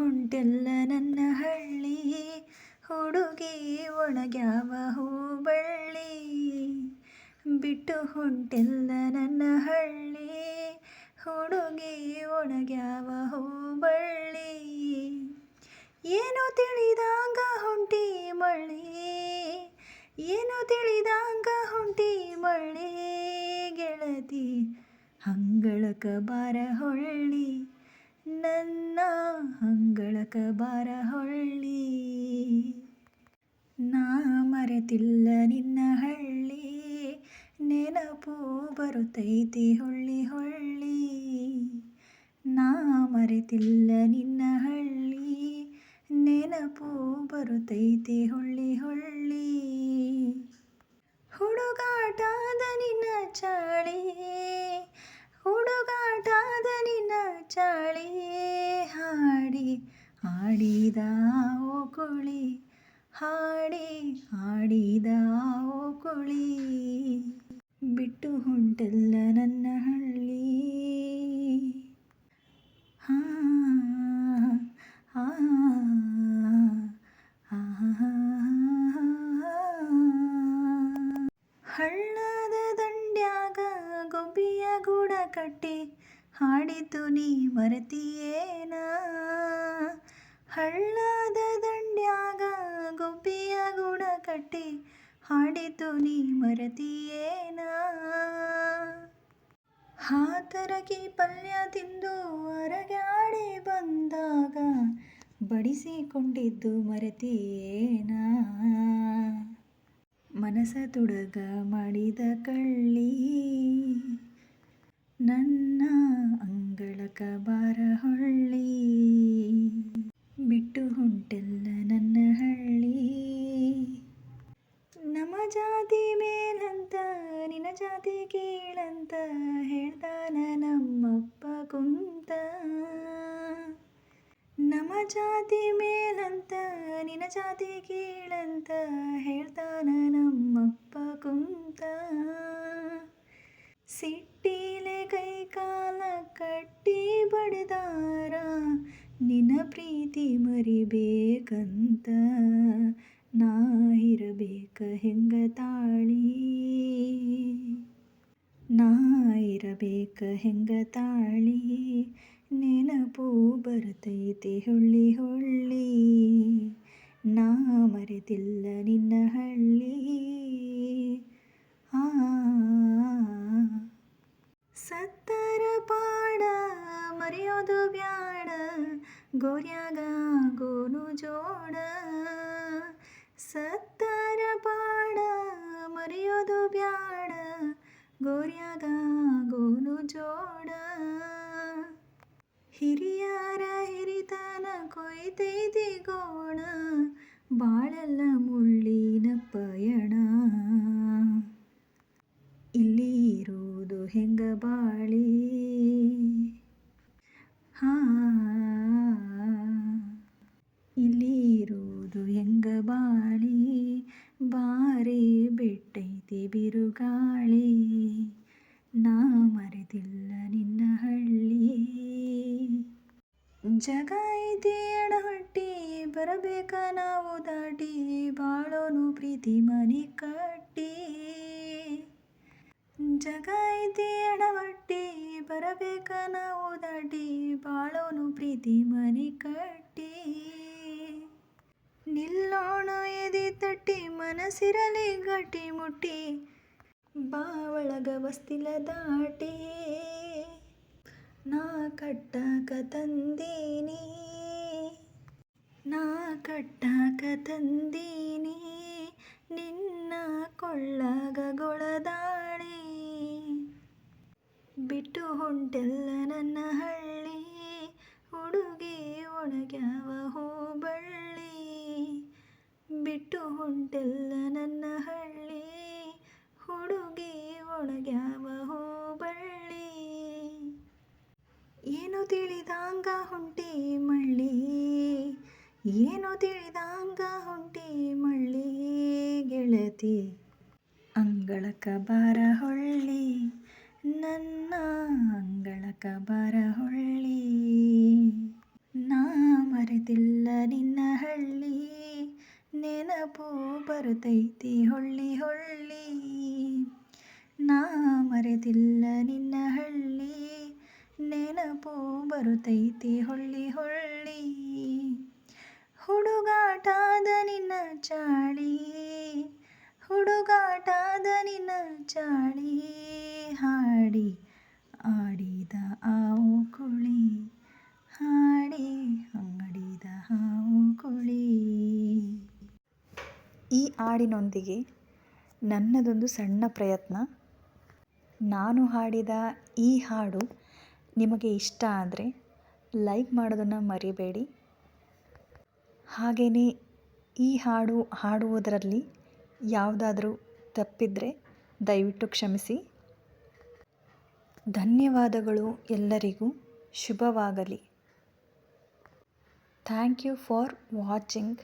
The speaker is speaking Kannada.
ಹೊಂಟೆಲ್ಲ ನನ್ನ ಹಳ್ಳಿ. ಹುಡುಗಿ ಒಣಗ್ಯಾವ ಹೂಬಳ್ಳಿ. ಬಿಟ್ಟು ಹೊಂಟೆಲ್ಲ ನನ್ನ ಹಳ್ಳಿ. ಹುಡುಗಿ ಒಣಗ್ಯಾವ ಹೂಬಳ್ಳಿ. ಏನು ತಿಳಿದಾಂಗ ಹೊಂಟಿ ಮಳ್ಳಿ. ಏನು ತಿಳಿದಾಂಗ ಹೊಂಟಿ ಮಳ್ಳಿ. ಗೆಳತಿ ಹಂಗಳಕ ಬಾರ ಹೊಳ್ಳಿ. ನನ್ನ ಅಂಗಳಕ ಬಾರ ಹೊಳ್ಳಿ ನಾ ಮರೆತಿಲ್ಲ ನಿನ್ನ ಹಳ್ಳಿ. ನೆನಪು ಬರುತ್ತೈತಿ ಹೊಳ್ಳಿ ಹೊಳ್ಳಿ. ನಾ ಮರೆತಿಲ್ಲ ನಿನ್ನ ಹಳ್ಳಿ. ನೆನಪು ಬರುತ್ತೈತಿ ಹೊಳ್ಳಿ ಹೊಳ್ಳಿ. ಹುಡುಗಾಟಾದ ನಿನ್ನ ಚಾಳಿ. ಹುಡುಗಾಟದ ಓಕುಳಿ ಹಾಡಿ, ಹಾಡಿದ ಓಕುಳಿ ಬಿಟ್ಟು ಹೊಂಟಲ್ಲ ನನ್ನ ಹಳ್ಳಿ. ಹಳ್ಳದ ದಂಡ್ಯಾಗ ಗೊಬ್ಬಿಯ ಗೂಡ ಕಟ್ಟಿ, ಹಾಡಿತು ನೀ ಮರೆತಿಯೇನ? ಹಳ್ಳದ ದಂಡ್ಯಾಗ ಗೊಬ್ಬಿಯ ಗುಣ ಕಟ್ಟಿ ಹಾಡಿತು ನೀ ಮರತಿಯೇನ? ಹಾತರಗಿ ಪಲ್ಯ ತಿಂದು ಹೊರಗಾಡಿ ಬಂದಾಗ ಬಡಿಸಿಕೊಂಡಿದ್ದು ಮರತಿಯೇನ? ಮನಸ ತುಡಗ ಮಾಡಿದ ಕಳ್ಳಿ ನನ್ನ ಅಂಗಳಕ ಬಾರ ಜಾತಿ ಕೀಳಂತ ಹೇಳ್ತಾನ ನಮ್ಮಪ್ಪ ಕುಂತ. ನಮ್ಮ ಜಾತಿ ಮೇಲಂತ, ನಿನ್ನ ಜಾತಿ ಕೀಳಂತ ಹೇಳ್ತಾನ ನಮ್ಮಪ್ಪ ಕುಂತ. ಸಿಟ್ಟಿಲೆ ಕೈ ಕಾಲ ಕಟ್ಟಿ ಬಡ್ದಾರ, ನಿನ್ನ ಪ್ರೀತಿ ಮರಿಬೇಕಂತ. ನಾ ಇರಬೇಕ ಹೆಂಗ ತಾಳಿ? ನಾ ಇರಬೇಕ ಹೆಂಗ ತಾಳಿ? ನೆನಪು ಬರ್ತೈತಿ ಹೊಳ್ಳಿ ಹೊಳ್ಳಿ. ನಾ ಮರೆತಿಲ್ಲ ನಿನ್ನ ಹಳ್ಳಿ. ಆ ಸತ್ತರ ಪಾಡ ಮರೆಯೋದು ಬ್ಯಾಡ, ಗೋರ್ಯಾಗ ಗೋನು ಜೋಡ. ಸತ್ತರ ಪಾಡ ಮರೆಯೋದು ಬ್ಯಾಡ ಗೋರ್ಯಾಗ ಗೋನು ಜೋಡ. ಹಿರಿಯರ ಹಿರಿತನ ಕೊಯ್ತೈತಿ ಗೋಣ ಬಾಳಲ್ಲ ಮುಳ್ಳಿನ ಬಿಟ್ಟೈತಿ ಬಿರುಗಾಳಿ, ನಾ ಮರೆತಿಲ್ಲ ನಿನ್ನ ಹಳ್ಳಿ. ಜಗ ಐತಿ ಎಡಹಟ್ಟಿ, ಬರಬೇಕ ನಾವು ದಾಟಿ, ಬಾಳೋನು ಪ್ರೀತಿ ಮನೆ ಕಟ್ಟಿ. ಜಗ ಐತಿ ಎಡವಟ್ಟಿ ಬರಬೇಕ ನಾವು ದಾಟಿ, ಬಾಳೋನು ಪ್ರೀತಿ ಮನಿ ಕಟ್ಟಿ. ನಿಲ್ಲೋಣ, ಎದಿ ತಟ್ಟಿ, ಮನಸ್ಸಿರಲಿ ಗಟ್ಟಿ ಮುಟ್ಟಿ ಬಾ ಒಳಗ ವಸ್ತಿಲ ದಾಟಿ, ನಾ ಕಟ್ಟಾಕ ತಂದೀನಿ, ನಾ ಕಟ್ಟಾಕ ತಂದೀನಿ, ನಿನ್ನ ಕೊಳ್ಳಗ ಗೊಳದಾಳಿ ಬಿಟ್ಟು ಹೊಂಟೆಲ್ಲ ನನ್ನ ಹಳ್ಳಿ, ಹುಡುಗಿ ಒಣಗ್ಯಾವ ಹೂಬಳ್ಳಿ ಬಿಟ್ಟು ಹೊಂಟೆಲ್ಲ ನನ್ನ ಹಳ್ಳಿ. ಹುಡುಗಿ ಒಣಗ್ಯಾವ ಹೋಬಳ್ಳಿ. ಏನು ತಿಳಿದಾಂಗ ಹೊಂಟಿ ಮಳ್ಳಿ? ಏನು ತಿಳಿದಾಂಗ ಹೊಂಟಿ ಮಳ್ಳಿ ಗೆಳತಿ? ಅಂಗಳಕ ಹೊಳ್ಳಿ, ನನ್ನ ಅಂಗಳಕ ಹೊಳ್ಳಿ. ನಾ ಮರೆತಿಲ್ಲ ನಿನ್ನ ಹಳ್ಳಿ. ನೆನಪು ಬರುತ್ತೈತಿ ಹೊಳ್ಳಿ ಹೊಳ್ಳಿ, ನಾ ಮರೆತಿಲ್ಲ ನಿನ್ನ ಹಳ್ಳಿ, ನೆನಪು ಬರುತ್ತೈತಿ ಹೊಳ್ಳಿ ಹೊಳ್ಳಿ, ಹುಡುಗಾಟಾದ ನಿನ್ನ ಚಾಳಿ, ಹುಡುಗಾಟಾದ ನಿನ್ನ ಚಾಳಿ, ಹಾಡಿ ಆಡಿದ ಆವು ಕುಳಿ ಈ ಹಾಡಿನೊಂದಿಗೆ ನನ್ನದೊಂದು ಸಣ್ಣ ಪ್ರಯತ್ನ. ನಾನು ಹಾಡಿದ ಈ ಹಾಡು ನಿಮಗೆ ಇಷ್ಟ ಆದರೆ ಲೈಕ್ ಮಾಡೋದನ್ನು ಮರಿಬೇಡಿ. ಹಾಗೆಯೇ ಈ ಹಾಡು ಹಾಡುವುದರಲ್ಲಿ ಯಾವುದಾದರೂ ತಪ್ಪಿದರೆ ದಯವಿಟ್ಟು ಕ್ಷಮಿಸಿ. ಧನ್ಯವಾದಗಳು ಎಲ್ಲರಿಗೂ. ಶುಭವಾಗಲಿ. Thank you for watching.